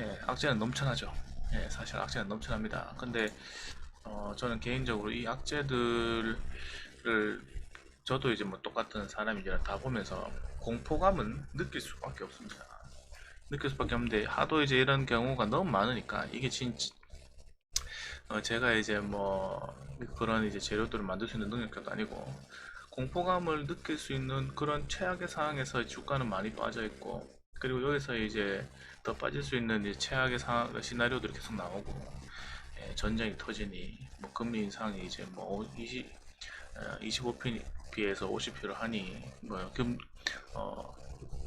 예, 악재는 넘쳐나죠. 예, 사실 악재는 넘쳐납니다. 근데 어, 저는 개인적으로 이 악재들을 저도 이제 뭐 똑같은 사람이지만 다 보면서 공포감은 느낄 수밖에 없습니다. 느낄 수밖에 없는데 하도 이제 이런 경우가 너무 많으니까 이게 진짜 어, 제가 이제 뭐 그런 이제 재료들을 만들 수 있는 능력자도 아니고 공포감을 느낄 수 있는 그런 최악의 상황에서 주가는 많이 빠져 있고 그리고 여기서 이제 더 빠질 수 있는 이제 최악의 상황 시나리오들이 계속 나오고 예, 전쟁이 터지니 뭐 금리 인상이 이제 뭐 20, 25p에서 50p로 하니 뭐금 어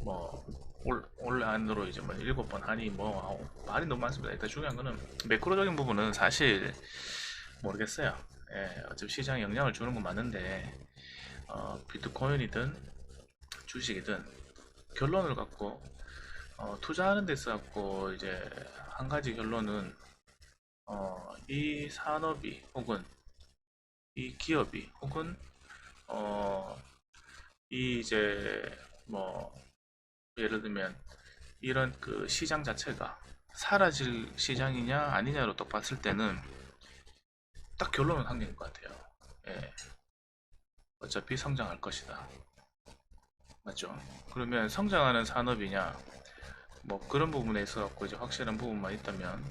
뭐 올 안으로 이제 뭐 일곱 번 하니 뭐 말이 너무 많습니다. 일단 중요한 거는 매크로적인 부분은 사실 모르겠어요. 예, 어차피 시장에 영향을 주는 건 맞는데 어, 비트코인이든 주식이든 결론을 갖고 어, 투자하는 데 있어갖고 이제 한 가지 결론은 어, 이 산업이 혹은 이 기업이 혹은 어, 이 이제 뭐 예를 들면 이런 그 시장 자체가 사라질 시장이냐 아니냐로 딱 봤을 때는 딱 결론은 한 개인 것 같아요. 예. 어차피 성장할 것이다. 맞죠? 그러면 성장하는 산업이냐 뭐 그런 부분에 있어 갖고 이제 확실한 부분만 있다면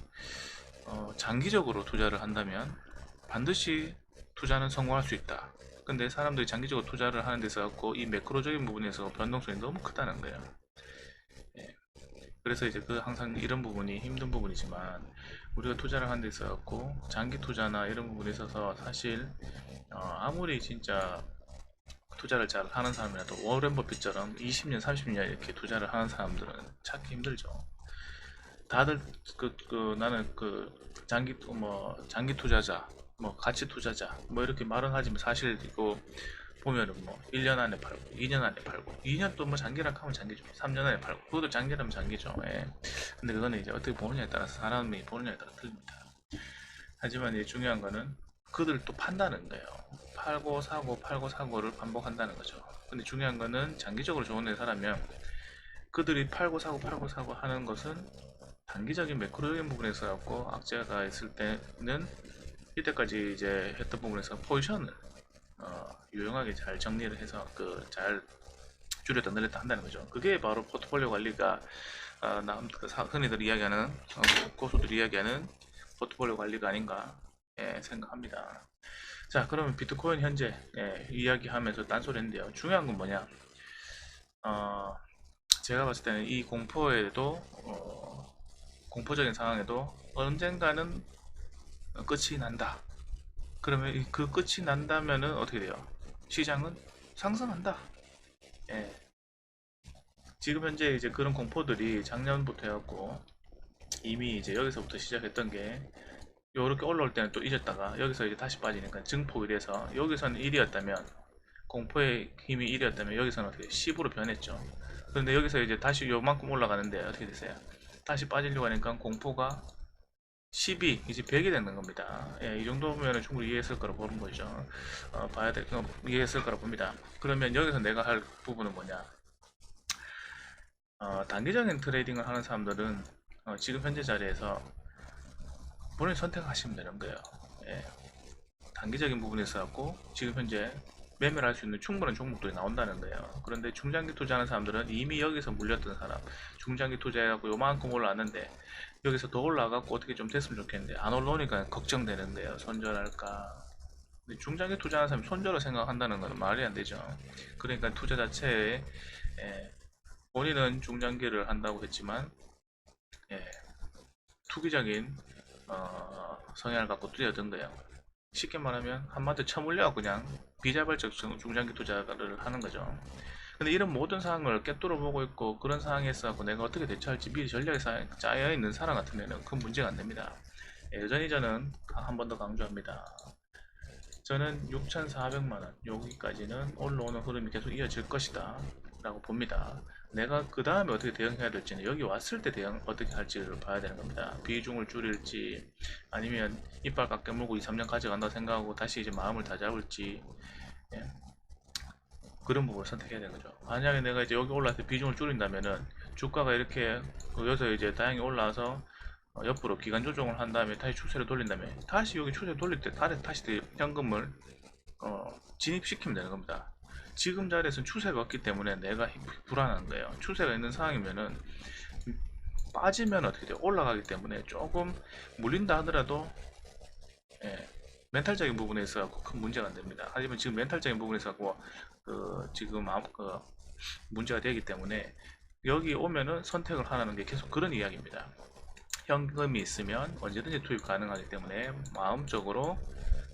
어, 장기적으로 투자를 한다면 반드시 투자는 성공할 수 있다. 근데 사람들이 장기적으로 투자를 하는 데 있어 갖고 이 매크로적인 부분에서 변동성이 너무 크다는 거예요. 예. 그래서 이제 그 항상 이런 부분이 힘든 부분이지만 우리가 투자를 하는 데 있어 갖고 장기 투자나 이런 부분에 있어서 사실 어, 아무리 진짜 투자를 잘 하는 사람이라도 워렌 버핏처럼 20년, 30년 이렇게 투자를 하는 사람들은 찾기 힘들죠. 다들 그, 그 나는 그 장기 투- 뭐 장기 투자자, 뭐 가치 투자자 뭐 이렇게 말은 하지만 사실 이거 보면은 뭐 1년 안에 팔고 2년 안에 팔고 2년 또 뭐 장기라 하면 장기죠. 3년 안에 팔고 그것도 장기라면 장기죠. 예. 근데 그거는 이제 어떻게 보느냐에 따라서 사람이 보느냐에 따라 틀립니다. 하지만 이제 중요한 거는 그들 또 판다는 거예요. 팔고 사고 팔고 사고를 반복한다는 거죠. 근데 중요한 거는 장기적으로 좋은 데 살아면 그들이 팔고 사고 팔고 사고 하는 것은 단기적인 매크로적인 부분에서 갖고 악재가 있을 때는 이때까지 이제 했던 부분에서 포지션을 어, 유용하게 잘 정리를 해서 그 잘 줄였다 늘렸다 한다는 거죠. 그게 바로 포트폴리오 관리가 어, 남, 그 사- 흔히들 이야기하는 어, 고수들이 이야기하는 포트폴리오 관리가 아닌가 예, 생각합니다. 자, 그러면 비트코인 현재 예, 이야기하면서 딴소리 했는데요. 중요한 건 뭐냐? 어, 제가 봤을 때는 이 공포에도 어, 공포적인 상황에도 언젠가는 끝이 난다. 그러면 이그 끝이 난다면은 어떻게 돼요? 시장은 상승한다. 예. 지금 현재 이제 그런 공포들이 작년부터 해갖고 이미 이제 여기서부터 시작했던 게 요렇게 올라올 때는 또 잊었다가 여기서 이제 다시 빠지니까 증폭이 돼서 여기서는 1이었다면 공포의 힘이 1이었다면 여기서는 어떻게 10으로 변했죠. 그런데 여기서 이제 다시 요만큼 올라가는데 어떻게 됐어요? 다시 빠지려고 하니까 공포가 10이 이제 100이 되는 겁니다. 예, 이 정도면 충분히 이해했을 거라 보는 거죠. 어, 봐야 될, 어, 이해했을 거라 봅니다. 그러면 여기서 내가 할 부분은 뭐냐? 어, 단기적인 트레이딩을 하는 사람들은 어, 지금 현재 자리에서 본인 선택하시면 되는 거예요. 예. 단기적인 부분에서 갖고 지금 현재 매매를 할 수 있는 충분한 종목들이 나온다는 거예요. 그런데 중장기 투자하는 사람들은 이미 여기서 물렸던 사람, 중장기 투자해갖고 요만큼 올라왔는데 여기서 더 올라가고 어떻게 좀 됐으면 좋겠는데 안 올라오니까 걱정되는 거예요. 손절할까? 근데 중장기 투자하는 사람이 손절을 생각한다는 건 말이 안 되죠. 그러니까 투자 자체에 예, 본인은 중장기를 한다고 했지만 예, 투기적인 어, 성향을 갖고 뛰어든 거예요. 쉽게 말하면 한마디 쳐물려 그냥 비자발적 중- 중장기 투자를 하는 거죠. 근데 이런 모든 상황을 꿰뚫어 보고 있고 그런 상황에서 내가 어떻게 대처할지 미리 전략이 사- 짜여 있는 사람 같으면 큰 문제가 안 됩니다. 예, 여전히 저는 한 번 더 강조합니다. 저는 6,400만원 여기까지는 올라오는 흐름이 계속 이어질 것이다 라고 봅니다. 내가 그 다음에 어떻게 대응해야 될지는 여기 왔을 때 대응 어떻게 할지를 봐야 되는 겁니다. 비중을 줄일지 아니면 이빨 깎게 물고 2, 3년 가져간다고 생각하고 다시 이제 마음을 다잡을지 예. 그런 부분을 선택해야 되는 거죠. 만약에 내가 이제 여기 올라와서 비중을 줄인다면은 주가가 이렇게 여기서 이제 다행히 올라와서 어, 옆으로 기간 조정을 한 다음에 다시 추세를 돌린 다음에 다시 여기 추세 돌릴 때 다시, 다시 현금을 어, 진입시키면 되는 겁니다. 지금 자리에서는 추세가 없기 때문에 내가 불안한 거예요. 추세가 있는 상황이면은 빠지면 어떻게 돼요? 올라가기 때문에 조금 물린다 하더라도 예, 멘탈적인 부분에 있어 큰 문제가 안 됩니다. 하지만 지금 멘탈적인 부분에 있어 그 지금 아무 그 문제가 되기 때문에 여기 오면은 선택을 하라는 게 계속 그런 이야기입니다. 현금이 있으면 언제든지 투입 가능하기 때문에 마음적으로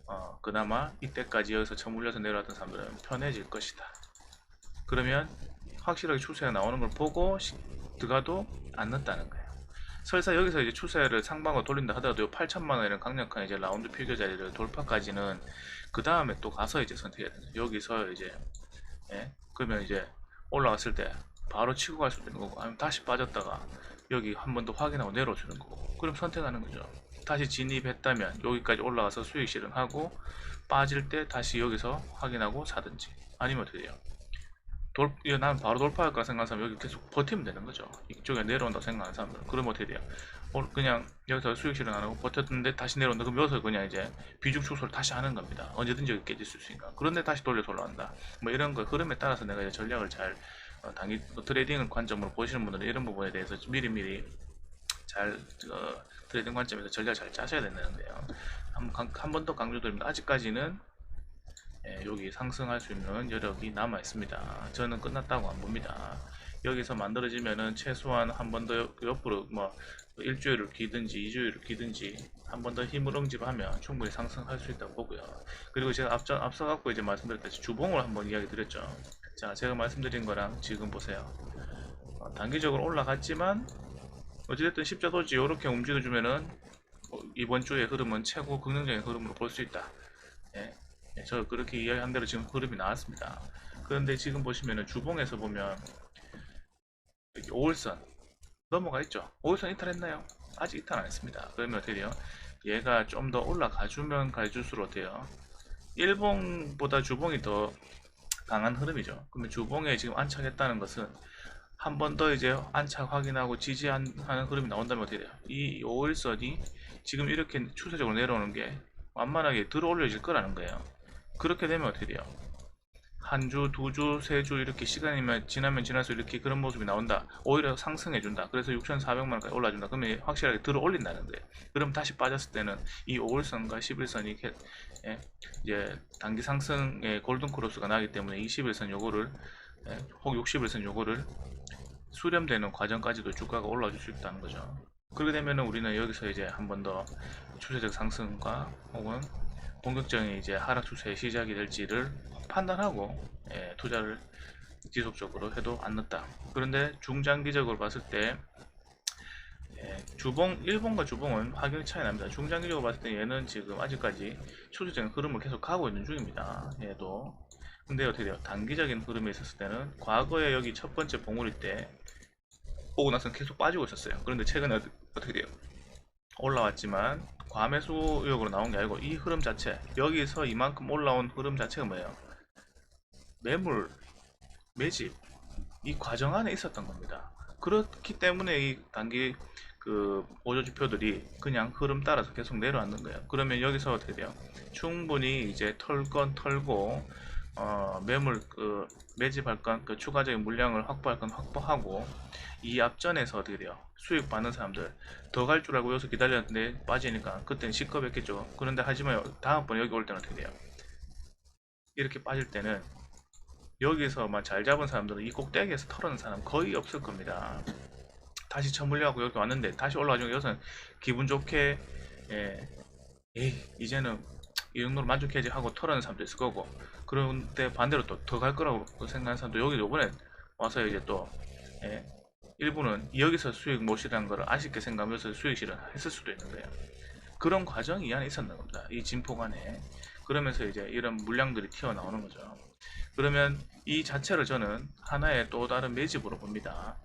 어, 그나마 이때까지 여기서 처물려서 내려왔던 사람들은 편해질 것이다. 그러면 확실하게 추세가 나오는 걸 보고 시- 들어가도 안 넣었다는 거예요. 설사 여기서 이제 추세를 상방으로 돌린다 하더라도 8천만 원이라는 강력한 이제 라운드 피겨 자리를 돌파까지는 그 다음에 또 가서 이제 선택해야 돼요. 여기서 이제 예? 그러면 이제 올라갔을 때 바로 치고 갈 수도 있는 거고 아니면 다시 빠졌다가 여기 한 번 더 확인하고 내려주는 거고 그럼 선택하는 거죠. 다시 진입했다면 여기까지 올라가서 수익 실현하고 빠질 때 다시 여기서 확인하고 사든지 아니면 어떻게 돼요? 돌, 이거 난 바로 돌파할 거라 생각하는 사람 여기 계속 버티면 되는 거죠. 이쪽에 내려온다고 생각하는 사람들 그러면 어떻게 돼요? 어, 그냥 여기서 수익 실현 안 하고 버텼는데 다시 내려온다. 그럼 여기서 그냥 이제 비중 축소를 다시 하는 겁니다. 언제든지 여기 깨질 수 있으니까. 그런데 다시 돌려서 올라간다. 뭐 이런 거 흐름에 따라서 내가 이제 전략을 잘 어, 단기 트레이딩 관점으로 보시는 분들은 이런 부분에 대해서 미리미리 잘 어, 트레이딩 관점에서 전략 잘 짜셔야 된다는데요. 한 번 더 강조드립니다. 아직까지는 예, 여기 상승할 수 있는 여력이 남아 있습니다. 저는 끝났다고 안 봅니다. 여기서 만들어지면은 최소한 한 번 더 옆으로 뭐 일주일을 기든지 이주일을 기든지 한 번 더 힘을 응집하면 충분히 상승할 수 있다고 보고요. 그리고 제가 앞서 앞서 갖고 이제 말씀드렸듯이 주봉을 한번 이야기 드렸죠. 자, 제가 말씀드린 거랑 지금 보세요. 어, 단기적으로 올라갔지만 어찌됐든 십자도지 이렇게 움직여주면은 어, 이번 주의 흐름은 최고 긍정적인 흐름으로 볼 수 있다. 예, 예, 저 그렇게 이야기한 대로 지금 흐름이 나왔습니다. 그런데 지금 보시면은 주봉에서 보면 여기 5일선 넘어가 있죠. 5일선 이탈했나요? 아직 이탈 안 했습니다. 그러면 어떻게 돼요? 얘가 좀 더 올라가 주면 가줄수록 어때요? 일봉보다 주봉이 더 강한 흐름이죠. 그러면 주봉에 지금 안착했다는 것은 한 번 더 이제 안착 확인하고 지지하는 흐름이 나온다면 어떻게 돼요? 이 5일선이 지금 이렇게 추세적으로 내려오는 게 완만하게 들어 올려질 거라는 거예요. 그렇게 되면 어떻게 돼요? 한 주, 두 주, 세 주 이렇게 시간이면 지나면 지날수록 이렇게 그런 모습이 나온다. 오히려 상승해 준다. 그래서 6,400만 원까지 올라준다. 그러면 확실하게 들어 올린다는 거예요. 그럼 다시 빠졌을 때는 이 5일선과 11선이 이렇게 예, 이제 단기 상승의 골든 크로스가 나기 때문에 21선 요거를 예, 혹 60일선 요거를 수렴되는 과정까지도 주가가 올라줄 수 있다는 거죠. 그렇게 되면은 우리는 여기서 이제 한 번 더 추세적 상승과 혹은 본격적인 이제 하락 추세의 시작이 될지를 판단하고 예, 투자를 지속적으로 해도 안 늦다. 그런데 중장기적으로 봤을 때 예, 주봉 일본과 주봉은 확연히 차이 납니다. 중장기적으로 봤을 때 얘는 지금 아직까지 추세적인 흐름을 계속 가고 있는 중입니다. 얘도. 근데 어떻게 돼요? 단기적인 흐름에 있었을 때는 과거에 여기 첫 번째 봉우리 때 오고 나서는 계속 빠지고 있었어요. 그런데 최근에 어떻게, 돼요? 올라왔지만 과매수 의혹으로 나온 게 아니고 이 흐름 자체 여기서 이만큼 올라온 흐름 자체가 뭐예요? 매물, 매집 이 과정 안에 있었던 겁니다. 그렇기 때문에 이 단기 그 보조 지표들이 그냥 흐름 따라서 계속 내려앉는 거예요. 그러면 여기서 어떻게 돼요? 충분히 이제 털건 털고 어, 매물 그 매집할 건 그 추가적인 물량을 확보할 건 확보하고 이 앞전에서 어떻게? 수익 받는 사람들 더 갈 줄 알고 여기서 기다렸는데 빠지니까 그때는 시커했겠죠. 그런데 하지만 다음번에 여기 올 때는 어떻게 돼요? 이렇게 빠질 때는 여기서만 잘 잡은 사람들은 이 꼭대기에서 털어는 사람 거의 없을 겁니다. 다시 처물려고 여기 왔는데 다시 올라가지고 여기서는 기분 좋게 예, 에이 이제는 이 정도로 만족해야지 하고 털어는 사람도 있을 거고 그런데 반대로 또 더 갈 거라고 생각하는 사람도 여기 이번에 와서 이제 또 예, 일부는 여기서 수익 못 실한 거를 아쉽게 생각하면서 수익 실현했을 수도 있는 거예요. 그런 과정이 이 안에 있었는 겁니다. 이 진폭 안에. 그러면서 이제 이런 물량들이 튀어나오는 거죠. 그러면 이 자체를 저는 하나의 또 다른 매집으로 봅니다.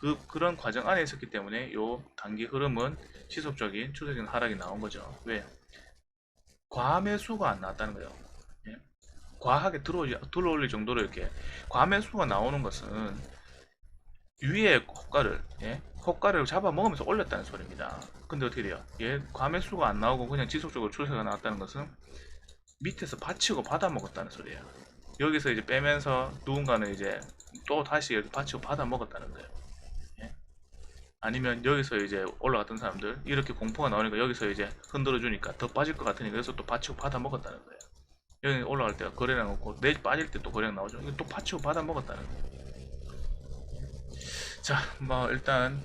그, 그런 과정 안에 있었기 때문에 요 단기 흐름은 지속적인 추세적인 하락이 나온 거죠. 왜? 과매수가 안 나왔다는 거예요. 예? 과하게 들어오지, 들어올릴 정도로 이렇게 과매수가 나오는 것은 위에 호가를 예? 호가를 잡아먹으면서 올렸다는 소리입니다. 근데 어떻게 돼요? 얘 과매수가 안 나오고 그냥 지속적으로 추세가 나왔다는 것은 밑에서 받치고 받아먹었다는 소리예요. 여기서 이제 빼면서 누군가는 이제 또 다시 이렇게 받치고 받아먹었다는 거예요. 예? 아니면 여기서 이제 올라갔던 사람들 이렇게 공포가 나오니까 여기서 이제 흔들어 주니까 더 빠질 것 같으니까 여기서 또 받치고 받아먹었다는 거예요. 여기 올라갈 때가 거래량 없고 내 빠질 때 또 거래량 나오죠. 이거 또 받치고 받아 먹었다는 거예요. 자, 뭐 일단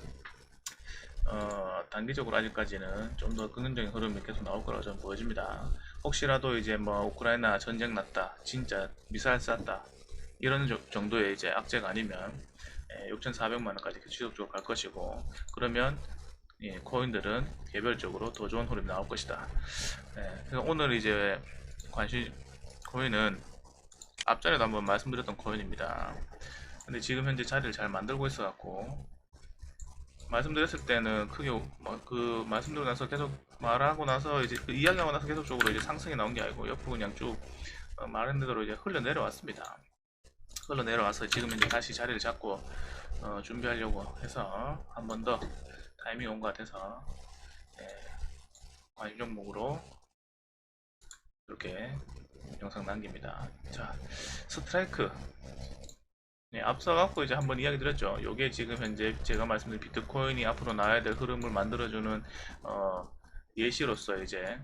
어, 단기적으로 아직까지는 좀 더 긍정적인 흐름이 계속 나올 거라고 저는 보여집니다. 혹시라도 이제 뭐 우크라이나 전쟁 났다, 진짜 미사일 쐈다 이런 저- 정도의 이제 악재가 아니면 6,400만 원까지 지속적으로 갈 것이고 그러면 예, 코인들은 개별적으로 더 좋은 흐름이 나올 것이다. 예, 그래서 오늘 이제 관심 코인은 앞전에도 한번 말씀드렸던 코인입니다. 근데 지금 현재 자리를 잘 만들고 있어 갖고 말씀드렸을 때는 크게 뭐그 말씀드리고 나서 계속 말하고 나서 이제 그 이야기하고 나서 계속적으로 이제 상승이 나온 게 아니고 옆으로 그냥 쭉 어, 말한 대로 이제 흘러 내려왔습니다. 흘러 내려와서 지금 이제 다시 자리를 잡고 어, 준비하려고 해서 한 번 더 타이밍 온 것 같아서 예, 관심 종목으로 이렇게 영상 남깁니다. 자 스트라이크 네, 앞서 갖고 이제 한번 이야기 드렸죠. 요게 지금 현재 제가 말씀드린 비트코인이 앞으로 나와야 될 흐름을 만들어주는 어, 예시로서 이제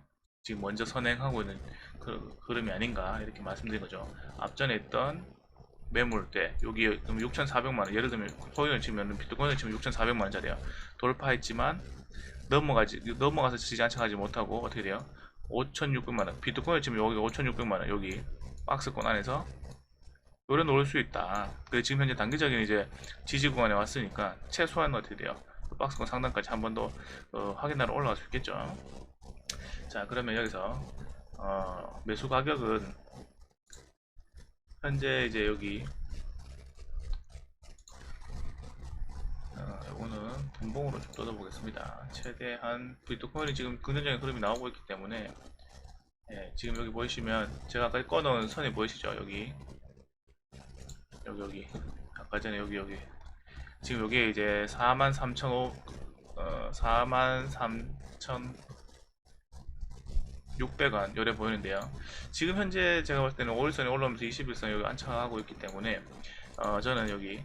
지금 먼저 선행하고 있는 그 흐름이 아닌가 이렇게 말씀드린 거죠. 앞전에 있던 매물대 여기 6,400만 원 예를 들면 코인을 치면 비트코인을 치면 6,400만 원짜리야 돌파했지만 넘어가지 넘어가서 지지안착하지 못하고 어떻게 돼요? 5,600만 원 비트코인을 치면 여기 5,600만 원 여기 박스권 안에서 노래 놓을 수 있다. 그 지금 현재 단기적인 이제 지지 구간에 왔으니까 최소한 어떻게 돼요? 그 박스권 상단까지 한 번 더 어, 확인하러 올라갈 수 있겠죠. 자 그러면 여기서 어, 매수 가격은 현재 이제 여기 어, 요거는 분봉으로 좀 뜯어보겠습니다. 최대한 비트코인이 지금 긍정적인 흐름이 나오고 있기 때문에 예, 지금 여기 보이시면 제가 아까 꺼놓은 선이 보이시죠? 여기 여기 여기 아까 전에 여기 여기 지금 여기 이제 43,500 어, 43,600원 요래 보이는데요. 지금 현재 제가 봤을 때는 5일선이 올라오면서 21선 여기 안착하고 있기 때문에 어, 저는 여기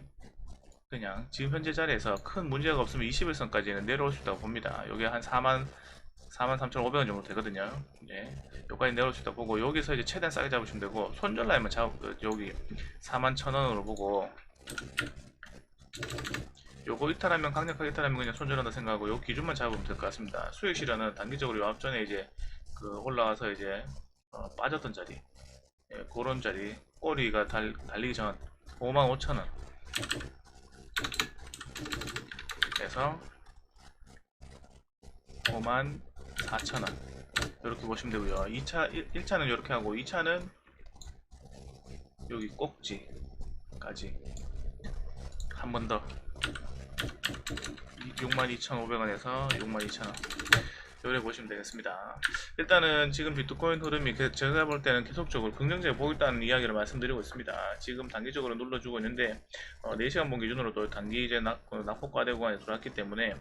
그냥 지금 현재 자리에서 큰 문제가 없으면 21선까지는 내려올 수 있다고 봅니다. 여기 한 4만 43,500원 정도 되거든요. 예. 여기까지 내려올 수 있다고 보고 여기서 이제 최대한 싸게 잡으시면 되고 손절 라인만 잡 여기 41,000원으로 보고 요거 이탈하면 강력하게 이탈하면 그냥 손절한다 생각하고 요 기준만 잡으면 될 것 같습니다. 수익 실현은 단기적으로 요 앞전에 이제 그 올라와서 이제 어, 빠졌던 자리 예, 그런 자리 꼬리가 달, 달리기 전 55,000원 그래서 54,000원. 이렇게 보시면 되고요. 2차 1, 차는 이렇게 하고 2차는 여기 꼭지까지. 한 번 더. 62,500원에서 62,000원 요래 보시면 되겠습니다. 일단은 지금 비트코인 흐름이 그- 제가 볼 때는 계속적으로 긍정적으로 보고 있다는 이야기를 말씀드리고 있습니다. 지금 단기적으로 눌러주고 있는데 어, 4시간 본 기준으로도 단기 이제 낙, 어, 낙폭과대 구간에 들어왔기 때문에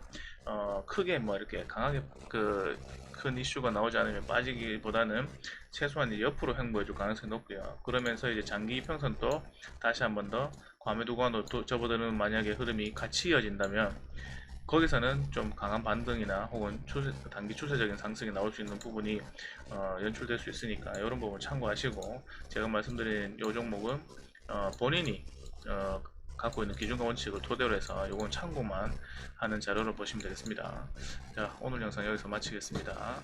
어, 크게 뭐 이렇게 강하게 그 큰 이슈가 나오지 않으면 빠지기보다는 최소한 옆으로 횡보해 줄 가능성이 높고요. 그러면서 이제 장기 이평선도 다시 한번 더 과매도 구간으로 또 접어드는 만약에 흐름이 같이 이어진다면 거기서는 좀 강한 반등이나 혹은 추세, 단기 추세적인 상승이 나올 수 있는 부분이 어, 연출될 수 있으니까 이런 부분 참고하시고 제가 말씀드린 이 종목은 어, 본인이 어, 갖고 있는 기준과 원칙을 토대로 해서 이건 참고만 하는 자료로 보시면 되겠습니다. 자 오늘 영상 여기서 마치겠습니다.